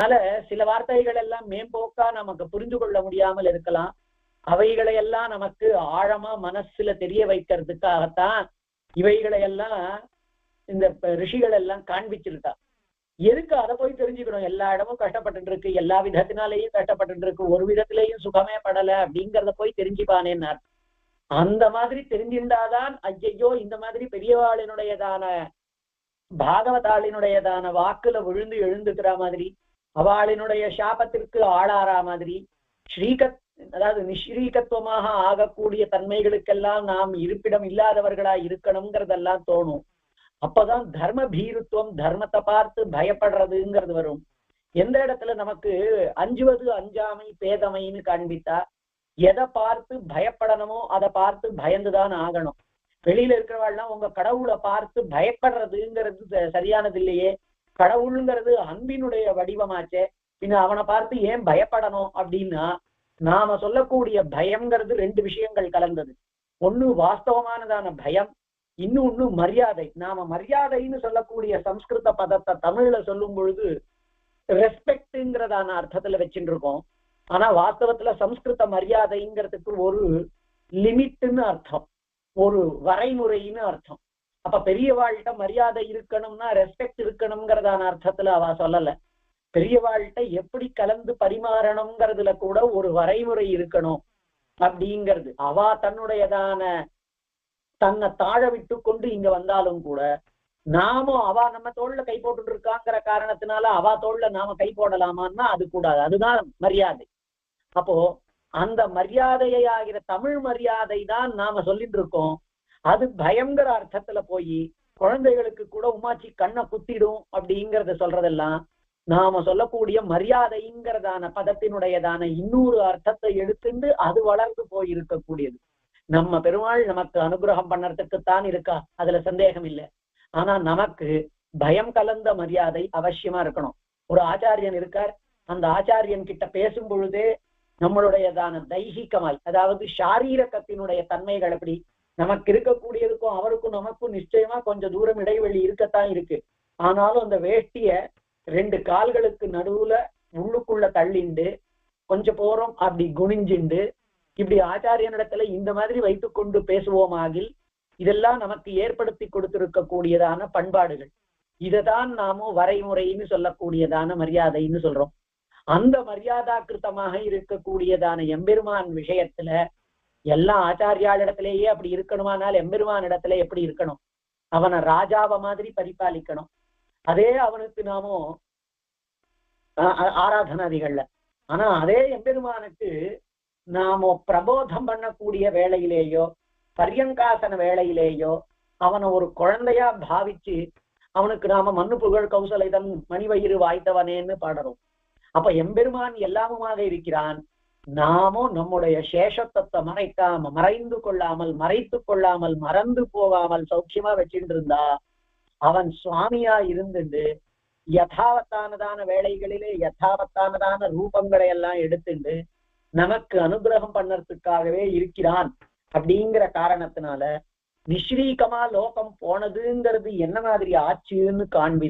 அதனால சில வார்த்தைகள் எல்லாம் மேம்போக்கா நமக்கு புரிந்து கொள்ள முடியாமல் இருக்கலாம். அவைகளை எல்லாம் நமக்கு ஆழமா மனசுல தெரிய வைக்கிறதுக்காகத்தான் இவைகளை எல்லாம் இந்த ரிஷிகள் எல்லாம் காண்பிச்சிருக்கா. எதுக்கு அதை போய் தெரிஞ்சுக்கணும்? எல்லா இடமும் கஷ்டப்பட்டு இருக்கு எல்லா விதத்தினாலேயும் கஷ்டப்பட்டு இருக்கு ஒரு விதத்திலேயும் சுகமே படல அப்படிங்கிறத போய் தெரிஞ்சுப்பானேன்னார் அந்த மாதிரி தெரிஞ்சிருந்தாதான் ஐயையோ இந்த மாதிரி பெரியவாளினுடையதான பாகவதாளினுடையதான வாக்குல விழுந்து எழுந்துக்கிற மாதிரி அவளினுடைய சாபத்திற்கு ஆளாரா மாதிரி? ஸ்ரீகத் அதாவது நிஸ்ரீகத்துவமாக ஆகக்கூடிய தன்மைகளுக்கெல்லாம் நாம் இருப்பிடம் இல்லாதவர்களா இருக்கணுங்கிறதெல்லாம் தோணும். அப்பதான் தர்ம பீருத்துவம் தர்மத்தை பார்த்து பயப்படுறதுங்கிறது வரும். எந்த இடத்துல நமக்கு அஞ்சுவது அஞ்சாமை பேதமைன்னு காண்பித்தா எதை பார்த்து பயப்படணுமோ அதை பார்த்து பயந்துதான் ஆகணும். வெளியில இருக்கிறவாள்லாம் உங்க கடவுளை பார்த்து பயப்படுறதுங்கிறது ச- சரியானது இல்லையே கடவுளுங்கிறது அன்பினுடைய வடிவமாச்சே. பின்ன அவனை பார்த்து ஏன் பயப்படணும் அப்படின்னா நாம சொல்லக்கூடிய பயம்ங்கிறது ரெண்டு விஷயங்கள் கலந்தது. ஒண்ணு வாஸ்தவமானதான பயம் இன்னொன்னு மரியாதை. நாம மரியாதைன்னு சொல்லக்கூடிய சம்ஸ்கிருத பதத்தை தமிழ்ல சொல்லும் பொழுது ரெஸ்பெக்ட்ங்கிறதான அர்த்தத்துல வச்சுட்டு இருக்கோம் ஆனா வாஸ்தவத்துல சம்ஸ்கிருத மரியாதைங்கிறதுக்கு ஒரு லிமிட்னு அர்த்தம். ஒரு வரைமுறைன்னு அர்த்தம். அப்ப பெரியவாழ்கிட்ட மரியாதை இருக்கணும்னா ரெஸ்பெக்ட் இருக்கணுங்கிறதான அர்த்தத்துல அவ சொல்லல. பெரியவாள்கிட்ட எப்படி கலந்து பரிமாறணுங்கிறதுல கூட ஒரு வரைமுறை இருக்கணும் அப்படிங்கிறது. அவ தன்னுடையதான தன்னை தாழ விட்டு கொண்டு இங்க வந்தாலும் கூட நாமும் அவ நம்ம தோல்ல கை போட்டுட்டு இருக்காங்கிற காரணத்தினால அவ தோல்ல நாம கை போடலாமான்னா அது கூடாது. அதுதான் மரியாதை. அப்போ அந்த மரியாதையை ஆகிற தமிழ் மரியாதை தான் நாம சொல்லிட்டு இருக்கோம் அது பயங்கர அர்த்தத்துல போய் குழந்தைகளுக்கு கூட உமாச்சி கண்ணை குத்திடும் அப்படிங்கறத சொல்றதெல்லாம் நாம சொல்லக்கூடிய மரியாதைங்கிறதான பதத்தினுடையதான இன்னொரு அர்த்தத்தை எடுத்துண்டு அது வளர்ந்து போயிருக்கக்கூடியது. நம்ம பெருமாள் நமக்கு அனுகிரகம் பண்ணறதுக்குத்தான் இருக்கா? அதுல சந்தேகம் இல்லை. ஆனா நமக்கு பயம் கலந்த மரியாதை அவசியமா இருக்கணும். ஒரு ஆச்சாரியன் இருக்கார். அந்த ஆச்சாரியன் கிட்ட பேசும் பொழுதே நம்மளுடையதான தைகிகமாய் அதாவது சாரீரகத்தினுடைய தன்மைகள் எப்படி நமக்கு இருக்கக்கூடியதுக்கும் அவருக்கும் நமக்கும் நிச்சயமா கொஞ்சம் தூரம் இடைவெளி இருக்கத்தான் இருக்கு. ஆனாலும் அந்த வேஷ்டிய ரெண்டு கால்களுக்கு நடுவுல உள்ளுக்குள்ள தள்ளிண்டு கொஞ்சம் போறோம் அப்படி குனிஞ்சுண்டு இப்படி ஆச்சாரியனிடத்துல இந்த மாதிரி வைத்துக்கொண்டு பேசுவோமாகில் இதெல்லாம் நமக்கு ஏற்படுத்தி கொடுத்திருக்கக்கூடியதான பண்பாடுகள். இததான் நாமும் வரைமுறைன்னு சொல்லக்கூடியதான மரியாதைன்னு சொல்றோம். அந்த மரியாதா கிருத்தமாக இருக்கக்கூடியதான எம்பெருமான் விஷயத்துல எல்லா ஆச்சாரியாளிடத்திலேயே அப்படி இருக்கணுமானால் எம்பெருமான் இடத்துல எப்படி இருக்கணும்? அவனை ராஜாவ மாதிரி பரிபாலிக்கணும். அதே அவனுக்கு நாமோ ஆராதனாதிகள்ல. ஆனா அதே எம்பெருமானுக்கு நாம பிரபோதம் பண்ணக்கூடிய வேளையிலேயோ பரியங்காசன வேளையிலேயோ அவனை ஒரு குழந்தையா பாவிச்சு அவனுக்கு நாம மண்ணு புகழ் கௌசலைதன் மணிவயிறு வாய்த்தவனேன்னு பாடுறோம். அப்ப எம்பெருமான் எல்லாமுமாக இருக்கிறான். நாமும் நம்முடைய சேஷத்தத்தை மறைக்காம மறைந்து கொள்ளாமல் மறைத்து கொள்ளாமல் மறந்து போகாமல் சௌக்கியமா வச்சுட்டு இருந்தா அவன் சுவாமியா இருந்துட்டு யதாவத்தானதான வேலைகளிலே யதாவத்தானதான ரூபங்களை எல்லாம் எடுத்துட்டு நமக்கு அனுகிரகம் பண்ணறதுக்காகவே இருக்கிறான். அப்படிங்கிற காரணத்தினால நிஸ்ரீகமா லோகம் போனதுங்கிறது என்ன மாதிரி ஆச்சுன்னு காண்பி